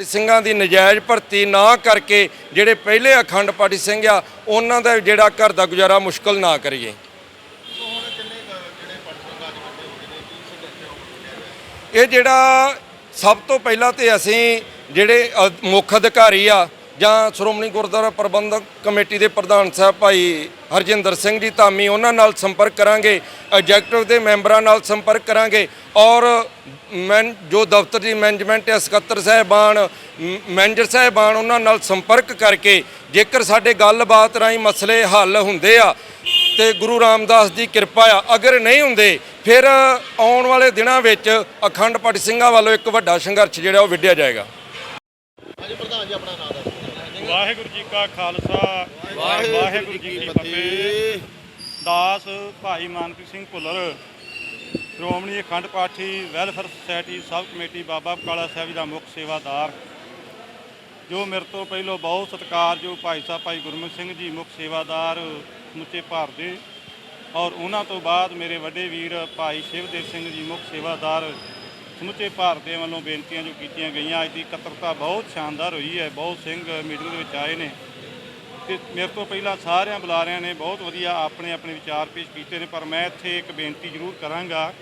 ਸਿੰਘਾਂ ਦੀ ਨਜਾਇਜ਼ ਭਰਤੀ ਨਾ ਕਰਕੇ ਜਿਹੜੇ ਪਹਿਲੇ ਅਖੰਡ ਪਾਠੀ ਸਿੰਘ ਆ, ਉਹਨਾਂ ਦਾ ਜਿਹੜਾ ਘਰ ਦਾ ਗੁਜ਼ਾਰਾ ਮੁਸ਼ਕਲ ਨਾ ਕਰੀਏ। ਇਹ ਜਿਹੜਾ ਸਭ ਤੋਂ ਪਹਿਲਾਂ ਤੇ ਅਸੀਂ ਜਿਹੜੇ ਮੁੱਖ ਅਧਿਕਾਰੀ ਆ ਜਾਂ ਸ਼੍ਰੋਮਣੀ ਗੁਰਦੁਆਰਾ ਪ੍ਰਬੰਧਕ ਕਮੇਟੀ ਦੇ ਪ੍ਰਧਾਨ ਸਾਹਿਬ ਭਾਈ ਹਰਜਿੰਦਰ ਸਿੰਘ ਜੀ ਧਾਮੀ ਉਹਨਾਂ ਨਾਲ ਸੰਪਰਕ ਕਰਾਂਗੇ, ਐਗਜ਼ੈਕਟਿਵ ਦੇ ਮੈਂਬਰਾਂ ਨਾਲ ਸੰਪਰਕ ਕਰਾਂਗੇ ਔਰ ਮੈਂ ਜੋ ਦਫ਼ਤਰ ਦੀ ਮੈਨੇਜਮੈਂਟ ਹੈ, ਸਕੱਤਰ ਸਾਹਿਬਾਨ, ਮ- ਮੈਨੇਜਰ ਸਾਹਿਬਾਨ ਉਹਨਾਂ ਨਾਲ ਸੰਪਰਕ ਕਰਕੇ ਜੇਕਰ ਸਾਡੇ ਗੱਲਬਾਤ ਰਾਹੀਂ ਮਸਲੇ ਹੱਲ ਹੁੰਦੇ ਆ ਤੇ ਗੁਰੂ ਰਾਮਦਾਸ ਦੀ ਕਿਰਪਾ ਆ, ਅਗਰ ਨਹੀਂ ਹੁੰਦੇ, ਫਿਰ ਆਉਣ ਵਾਲੇ ਦਿਨਾਂ ਵਿੱਚ ਅਖੰਡ ਪਾਠ ਸਿੰਘਾਂ ਵੱਲੋਂ ਇੱਕ ਵੱਡਾ ਸੰਘਰਸ਼ ਜਿਹੜਾ ਉਹ ਵਿੱਢਿਆ ਜਾਏਗਾ। ਵਾਹਿਗੁਰੂ ਜੀ ਕਾ ਖਾਲਸਾ ਵਾਹਿਗੁਰੂ ਜੀ ਕੀ ਫਤਿਹ। ਦਾਸ ਭਾਈ Manki Singh Bhullar Shiromani Akhand Pathi welfare society sub committee Baba Bakala Sahib ji ਦਾ ਮੁੱਖ ਸੇਵਾਦਾਰ ਜੋ ਮੇਰੇ ਤੋਂ ਪਹਿਲਾਂ ਬਹੁਤ ਸਤਿਕਾਰਯੋਗ ਭਾਈ ਸਾਹਿਬ ਭਾਈ ਗੁਰਮੁਖ ਸਿੰਘ ਜੀ ਮੁੱਖ ਸੇਵਾਦਾਰ ਸਮੁੱਚੇ ਭਾਰਤ ਦੇ ਔਰ ਉਹਨਾਂ ਤੋਂ ਬਾਅਦ ਮੇਰੇ ਵੱਡੇ ਵੀਰ ਭਾਈ ਸ਼ਿਵਦੇਵ ਸਿੰਘ ਜੀ ਮੁੱਖ ਸੇਵਾਦਾਰ ਸਮੁੱਚੇ ਭਾਰਤ ਵੱਲੋਂ ਬੇਨਤੀਆਂ ਜੋ ਕੀਤੀਆਂ ਗਈਆਂ, ਅੱਜ ਦੀ ਇਕੱਤਰਤਾ ਬਹੁਤ ਸ਼ਾਨਦਾਰ ਹੋਈ ਹੈ, ਬਹੁਤ ਸਿੰਘ ਮੀਟਿੰਗ ਦੇ ਵਿੱਚ ਆਏ ਨੇ। ਤੇ ਮੇਰੇ ਤੋਂ ਪਹਿਲਾਂ ਸਾਰਿਆਂ ਬੁਲਾਰਿਆਂ ਨੇ ਬਹੁਤ ਵਧੀਆ ਆਪਣੇ ਆਪਣੇ ਵਿਚਾਰ ਪੇਸ਼ ਕੀਤੇ ਨੇ, ਪਰ ਮੈਂ ਇੱਥੇ ਇੱਕ ਬੇਨਤੀ ਜ਼ਰੂਰ ਕਰਾਂਗਾ,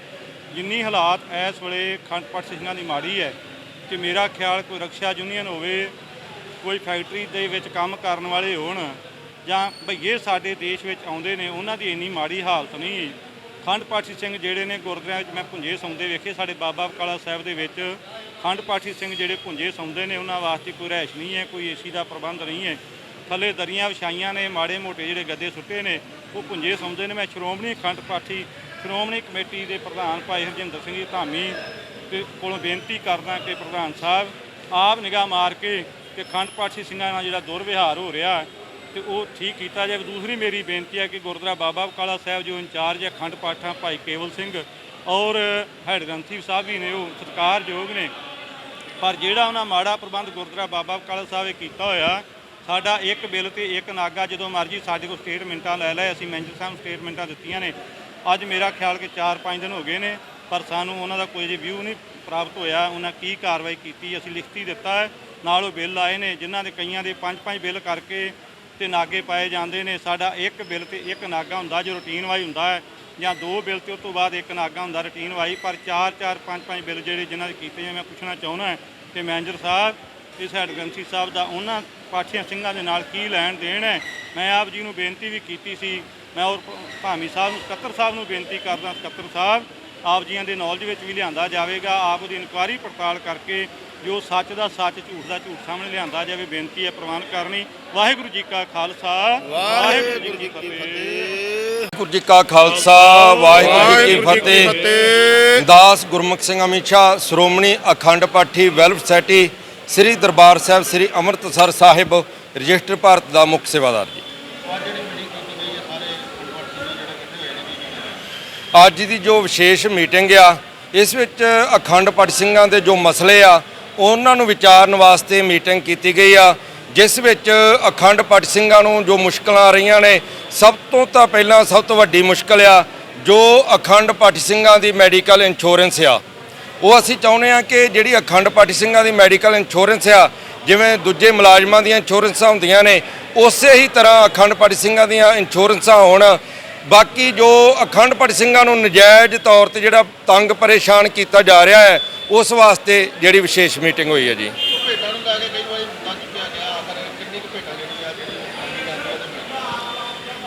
ਜਿੰਨੀ ਹਾਲਾਤ ਇਸ ਵੇਲੇ ਖੰਡ ਪਾਠ ਸਿੰਘਾਂ ਦੀ ਮਾੜੀ ਹੈ, ਕਿ ਮੇਰਾ ਖਿਆਲ ਕੋਈ ਰਕਸ਼ਾ ਯੂਨੀਅਨ ਹੋਵੇ, ਕੋਈ ਫੈਕਟਰੀ ਦੇ ਵਿੱਚ ਕੰਮ ਕਰਨ ਵਾਲੇ ਹੋਣ, ਜਾਂ ਭਈਏ ਸਾਡੇ ਦੇਸ਼ ਵਿੱਚ ਆਉਂਦੇ ਨੇ, ਉਹਨਾਂ ਦੀ ਇੰਨੀ ਮਾੜੀ ਹਾਲਤ ਨਹੀਂ ਖੰਡ ਪਾਠੀ ਸਿੰਘ ਜਿਹੜੇ ਨੇ ਗੁਰਦੁਆਰਿਆਂ ਵਿੱਚ ਮੈਂ ਪੁੰਜੇ ਸੌਂਦੇ ਵੇਖੇ, ਸਾਡੇ ਬਾਬਾ ਬਕਾਲਾ ਸਾਹਿਬ ਦੇ ਵਿੱਚ ਖੰਡ ਪਾਠੀ ਸਿੰਘ ਜਿਹੜੇ ਪੁੰਜੇ ਸੌਂਦੇ ਨੇ, ਉਹਨਾਂ ਵਾਸਤੇ ਕੋਈ ਰਹਿਸ਼ ਨਹੀਂ ਹੈ, ਕੋਈ ਏਸੀ ਦਾ ਪ੍ਰਬੰਧ ਨਹੀਂ ਹੈ। ਥੱਲੇ ਦਰੀਆਂ ਵਿਛਾਈਆਂ ਨੇ, ਮਾੜੇ ਮੋਟੇ ਜਿਹੜੇ ਗੱਦੇ ਸੁੱਟੇ ਨੇ, ਉਹ ਪੁੰਜੇ ਸੌਂਦੇ ਨੇ। ਮੈਂ ਸ਼੍ਰੋਮਣੀ ਖੰਡ ਪਾਠੀ, ਸ਼੍ਰੋਮਣੀ ਕਮੇਟੀ ਦੇ ਪ੍ਰਧਾਨ ਭਾਈ ਹਰਜਿੰਦਰ ਸਿੰਘ ਜੀ ਧਾਮੀ ਤੇ ਕੋਲੋਂ ਬੇਨਤੀ ਕਰਦਾ ਕਿ ਪ੍ਰਧਾਨ ਸਾਹਿਬ, ਆਪ ਨਿਗਾਹ ਮਾਰ ਕੇ ਕਿ ਖੰਡ ਪਾਠੀ ਸਿੰਘਾਂ ਨਾਲ ਜਿਹੜਾ ਦੁਰਵਿਹਾਰ ਹੋ ਰਿਹਾ ਤੇ ਉਹ ਠੀਕ ਕੀਤਾ ਜਾਵੇ। ਦੂਸਰੀ ਮੇਰੀ ਬੇਨਤੀ ਹੈ ਕਿ ਗੁਰਦੁਆਰਾ ਬਾਬਾ ਬਕਾਲਾ ਸਾਹਿਬ ਜੋ ਇੰਚਾਰਜ ਹੈ ਖੰਡ ਪਾਠਾਂ ਭਾਈ ਕੇਵਲ ਸਿੰਘ ਔਰ ਹੈਡ ਗ੍ਰੰਥੀ ਸਾਹਿਬ ਵੀ ਨੇ, ਉਹ ਸਤਿਕਾਰਯੋਗ ਨੇ। ਪਰ ਜਿਹੜਾ ਉਹਨਾਂ ਮਾੜਾ ਪ੍ਰਬੰਧ ਗੁਰਦੁਆਰਾ ਬਾਬਾ ਬਕਾਲਾ ਸਾਹਿਬ ਕੀਤਾ ਹੋਇਆ, ਸਾਡਾ ਇੱਕ ਬਿੱਲ ਤੇ ਇੱਕ ਨਾਗਾ, ਜਦੋਂ ਮਰਜ਼ੀ ਸਾਡੇ ਕੋਲ ਸਟੇਟਮੈਂਟਾਂ ਲੈ ਲੈ ਅਸੀਂ ਮੈਨੇਜਰ ਸਾਹਿਬ ਨੂੰ ਸਟੇਟਮੈਂਟਾਂ ਦਿੱਤੀਆਂ ਨੇ। ਅੱਜ ਮੇਰਾ ਖਿਆਲ ਕਿ 4-5 ਦਿਨ ਹੋ ਗਏ ਨੇ, ਪਰ ਸਾਨੂੰ ਉਹਨਾਂ ਦਾ ਕੋਈ ਜੇ ਵਿਊ ਨਹੀਂ ਪ੍ਰਾਪਤ ਹੋਇਆ, ਉਹਨਾਂ ਕੀ ਕਾਰਵਾਈ ਕੀਤੀ, ਅਸੀਂ ਲਿਖਤੀ ਦਿੱਤਾ ਹੈ। ਨਾਲ ਉਹ ਬਿੱਲ ਆਏ ਨੇ, ਜਿਨ੍ਹਾਂ ਦੇ ਕਈਆਂ ਦੇ 5-5 ਬਿੱਲ ਕਰਕੇ ਤੇ ਨਾਗੇ ਪਾਏ ਜਾਂਦੇ ਨੇ। ਸਾਡਾ ਇੱਕ ਬਿੱਲ ਤੇ ਇੱਕ ਨਾਗਾ ਹੁੰਦਾ ਜੋ ਰੂਟੀਨ ਵਾਈ ਹੁੰਦਾ ਹੈ ਜਾਂ ਦੋ ਬਿੱਲ ਤੇ ਉਸ ਤੋਂ ਬਾਅਦ ਇੱਕ ਨਾਗਾ ਹੁੰਦਾ ਰੂਟੀਨ ਵਾਈ ਪਰ 4-4 5-5 ਬਿੱਲ ਜਿਹੜੇ ਜਿਨ੍ਹਾਂ ਦੇ ਕੀਤੇ ਆ, ਮੈਂ ਪੁੱਛਣਾ ਚਾਹੁੰਦਾ ਕਿ ਮੈਨੇਜਰ ਸਾਹਿਬ, ਇਸ ਹੈਡ ਸਾਹਿਬ ਦਾ ਉਹਨਾਂ ਪਾਠੀਆਂ ਸਿੰਘਾਂ ਦੇ ਨਾਲ ਕੀ ਲੈਣ ਦੇਣ ਹੈ? ਮੈਂ ਆਪ ਜੀ ਨੂੰ ਬੇਨਤੀ ਵੀ ਕੀਤੀ ਸੀ। ਮੈਂ ਔਰ ਭਾਮੀ ਸਾਹਿਬ ਨੂੰ, ਸਕੱਤਰ ਸਾਹਿਬ ਨੂੰ ਬੇਨਤੀ ਕਰਦਾ ਸਕੱਤਰ ਸਾਹਿਬ, ਆਪ ਜੀਆਂ ਦੇ ਨੌਲੇਜ ਵਿੱਚ ਵੀ ਲਿਆਂਦਾ ਜਾਵੇਗਾ। ਆਪ ਦੀ ਇਨਕੁਆਰੀ ਪੜਤਾਲ ਕਰਕੇ ਜੋ ਸੱਚ ਦਾ ਸੱਚ ਝੂਠ ਦਾ ਝੂਠ ਸਾਹਮਣੇ ਲਿਆਂਦਾ ਜਾਵੇ ਬੇਨਤੀ ਹੈ ਪ੍ਰਵਾਨ ਕਰਨੀ। ਵਾਹਿਗੁਰੂ ਜੀ ਕਾ ਖਾਲਸਾ ਵਾਹਿਗੁਰੂ ਜੀ ਕੀ ਫਤਿਹ। ਵਾਹਿਗੁਰੂ ਜੀ ਕਾ ਖਾਲਸਾ ਵਾਹਿਗੁਰੂ ਜੀ ਕੀ ਫਤਿਹ। ਦਾਸ Gurmukh Singh Amisha Shiromani Akhand Pathi welfare society Sri Darbar Sahib Sri Amritsar Sahib register Bharat ਦਾ ਮੁੱਖ ਸੇਵਾਦਾਰ ਜੀ। ਅੱਜ ਦੀ ਜੋ ਵਿਸ਼ੇਸ਼ ਮੀਟਿੰਗ ਆ ਇਸ ਵਿੱਚ ਅਖੰਡ ਪਾਠ ਸਿੰਘਾਂ ਦੇ ਜੋ ਮਸਲੇ ਆ ਉਹਨਾਂ ਨੂੰ ਵਿਚਾਰਨ ਵਾਸਤੇ ਮੀਟਿੰਗ ਕੀਤੀ ਗਈ ਆ, ਜਿਸ ਵਿੱਚ ਅਖੰਡ ਪਾਠ ਸਿੰਘਾਂ ਨੂੰ ਜੋ ਮੁਸ਼ਕਲਾਂ ਆ ਰਹੀਆਂ ਨੇ, ਸਭ ਤੋਂ ਤਾਂ ਪਹਿਲਾਂ ਸਭ ਤੋਂ ਵੱਡੀ ਮੁਸ਼ਕਲ ਆ, ਜੋ ਅਖੰਡ ਪਾਠ ਸਿੰਘਾਂ ਦੀ ਮੈਡੀਕਲ ਇੰਸ਼ੋਰੈਂਸ ਆ। ਉਹ ਅਸੀਂ ਚਾਹੁੰਦੇ ਆ ਕਿ ਜਿਹੜੀ ਅਖੰਡ ਪਾਠ ਸਿੰਘਾਂ ਦੀ ਮੈਡੀਕਲ ਇੰਸ਼ੋਰੈਂਸ ਆ, ਜਿਵੇਂ ਦੂਜੇ ਮੁਲਾਜ਼ਮਾਂ ਦੀਆਂ ਇੰਸ਼ੋਰੈਂਸਾਂ ਹੁੰਦੀਆਂ ਨੇ, ਉਸੇ ਹੀ ਤਰ੍ਹਾਂ ਅਖੰਡ ਪਾਠ ਸਿੰਘਾਂ ਦੀਆਂ ਇੰਸ਼ੋਰੈਂਸਾਂ ਹੋਣ ਬਾਕੀ ਜੋ ਅਖੰਡ ਪਾਠੀ ਸਿੰਘਾਂ ਨੂੰ ਨਜਾਇਜ਼ ਤੌਰ ਤੇ ਜਿਹੜਾ ਤੰਗ ਪਰੇਸ਼ਾਨ ਕੀਤਾ ਜਾ ਰਿਹਾ ਹੈ ਉਸ ਵਾਸਤੇ ਜਿਹੜੀ ਵਿਸ਼ੇਸ਼ ਮੀਟਿੰਗ ਹੋਈ ਹੈ ਜੀ।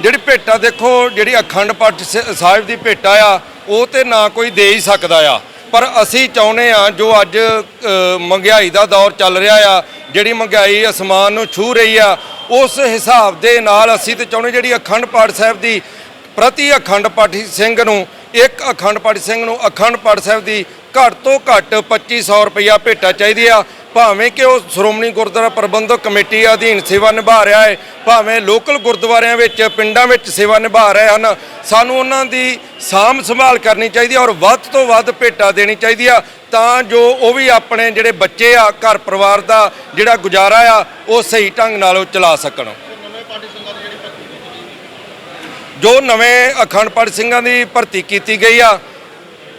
ਜਿਹੜੀ ਭੇਟਾ ਦੇਖੋ ਜਿਹੜੀ ਅਖੰਡ ਪਾਠ ਸਾਹਿਬ ਦੀ ਭੇਟਾ ਆ ਉਹ ਤੇ ਨਾ ਕੋਈ ਦੇ ਹੀ ਸਕਦਾ ਆ। ਪਰ ਅਸੀਂ ਚਾਹੁੰਦੇ ਆ ਜੋ ਅੱਜ ਮਹਿੰਗਾਈ ਦਾ ਦੌਰ ਚੱਲ ਰਿਹਾ ਆ ਜਿਹੜੀ ਮਹਿੰਗਾਈ ਅਸਮਾਨ ਨੂੰ ਛੂ ਰਹੀ ਆ ਉਸ ਹਿਸਾਬ ਦੇ ਨਾਲ ਅਸੀਂ ਤੇ ਚਾਹੁੰਦੇ ਜਿਹੜੀ ਅਖੰਡ ਪਾਠ ਸਾਹਿਬ ਦੀ ਪ੍ਰਤੀ ਅਖੰਡ ਪਾਠੀ ਸਿੰਘ ਨੂੰ, ਇੱਕ ਅਖੰਡ ਪਾਠੀ ਸਿੰਘ ਨੂੰ ਅਖੰਡ ਪਾਠ ਸਾਹਿਬ ਦੀ ਘੱਟ ਤੋਂ ਘੱਟ 2500 ਰੁਪਇਆ ਭੇਟਾ ਚਾਹੀਦੀ ਆ। ਭਾਵੇਂ ਕਿ ਉਹ ਸ਼੍ਰੋਮਣੀ ਗੁਰਦੁਆਰਾ ਪ੍ਰਬੰਧਕ ਕਮੇਟੀ ਅਧੀਨ ਸੇਵਾ ਨਿਭਾ ਰਿਹਾ ਹੈ ਭਾਵੇਂ ਲੋਕਲ ਗੁਰਦੁਆਰਿਆਂ ਵਿੱਚ, ਪਿੰਡਾਂ ਵਿੱਚ ਸੇਵਾ ਨਿਭਾ ਰਹੇ ਹਨ, ਸਾਨੂੰ ਉਹਨਾਂ ਦੀ ਸਾਂਭ ਸੰਭਾਲ ਕਰਨੀ ਚਾਹੀਦੀ ਹੈ ਔਰ ਵੱਧ ਤੋਂ ਵੱਧ ਭੇਟਾ ਦੇਣੀ ਚਾਹੀਦੀ ਆ। ਤਾਂ ਜੋ ਉਹ ਵੀ ਆਪਣੇ ਜਿਹੜੇ ਬੱਚੇ ਆ, ਘਰ ਪਰਿਵਾਰ ਦਾ ਜਿਹੜਾ ਗੁਜ਼ਾਰਾ ਆ, ਉਹ ਸਹੀ ਢੰਗ ਨਾਲ ਉਹ ਚਲਾ ਸਕਣ ਤੇ ਨਵੇਂ ਪਾਰਟੀ ਸਿੰਘਾਂ ਦੀ ਜਿਹੜੀ ਭਰਤੀ ਕੀਤੀ ਗਈ ਜੋ ਨਵੇਂ ਅਖੰਡ ਪਾਠ ਸਿੰਘਾਂ ਦੀ ਭਰਤੀ ਕੀਤੀ ਗਈ ਆ,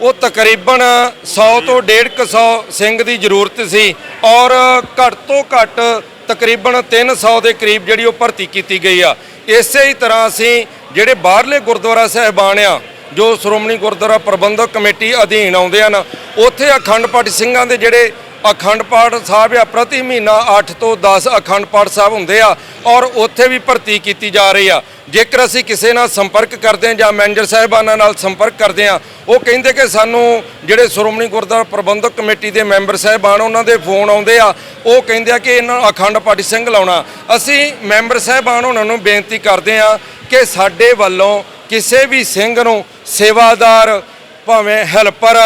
ਉਹ ਤਕਰੀਬਨ 100 ਤੋਂ 150 ਸਿੰਘ ਦੀ ਜ਼ਰੂਰਤ ਸੀ ਔਰ ਘੱਟ ਤੋਂ ਘੱਟ ਤਕਰੀਬਨ 300 ਦੇ ਕਰੀਬ ਜਿਹੜੀ ਉਹ ਭਰਤੀ ਕੀਤੀ ਗਈ ਆ। ਇਸੇ ਹੀ ਤਰ੍ਹਾਂ ਅਸੀਂ ਜਿਹੜੇ ਬਾਹਰਲੇ ਗੁਰਦੁਆਰਾ ਸਾਹਿਬਾਨ ਆ, ਜੋ ਸ਼੍ਰੋਮਣੀ ਗੁਰਦੁਆਰਾ ਪ੍ਰਬੰਧਕ ਕਮੇਟੀ ਅਧੀਨ ਆਉਂਦੇ ਹਨ, ਉੱਥੇ ਅਖੰਡ ਪਾਠ ਸਿੰਘਾਂ ਦੇ ਜਿਹੜੇ ਅਖੰਡ ਪਾਠ ਸਾਹਿਬ ਆ, ਪ੍ਰਤੀ ਮਹੀਨਾ 8 ਤੋਂ 10 ਅਖੰਡ ਪਾਠ ਸਾਹਿਬ ਹੁੰਦੇ ਆ ਔਰ ਉੱਥੇ ਵੀ ਭਰਤੀ ਕੀਤੀ ਜਾ ਰਹੀ ਆ। ਜੇਕਰ ਅਸੀਂ ਕਿਸੇ ਨਾਲ ਸੰਪਰਕ ਕਰਦੇ ਹਾਂ ਜਾਂ ਮੈਨੇਜਰ ਸਾਹਿਬਾਨਾਂ ਨਾਲ ਸੰਪਰਕ ਕਰਦੇ ਹਾਂ, ਉਹ ਕਹਿੰਦੇ ਕਿ ਸਾਨੂੰ ਜਿਹੜੇ ਸ਼੍ਰੋਮਣੀ ਗੁਰਦੁਆਰਾ ਪ੍ਰਬੰਧਕ ਕਮੇਟੀ ਦੇ ਮੈਂਬਰ ਸਾਹਿਬਾਨ, ਉਹਨਾਂ ਦੇ ਫੋਨ ਆਉਂਦੇ ਆ। ਉਹ ਕਹਿੰਦੇ ਆ ਕਿ ਇਹਨਾਂ ਅਖੰਡ ਪਾਠ ਸਿੰਘ ਲਾਉਣਾ। ਅਸੀਂ ਮੈਂਬਰ ਸਾਹਿਬਾਨ ਉਹਨਾਂ ਨੂੰ ਬੇਨਤੀ ਕਰਦੇ ਆ ਕਿ ਸਾਡੇ ਵੱਲੋਂ ਕਿਸੇ ਵੀ ਸਿੰਘ ਨੂੰ ਸੇਵਾਦਾਰ, ਭਾਵੇਂ helper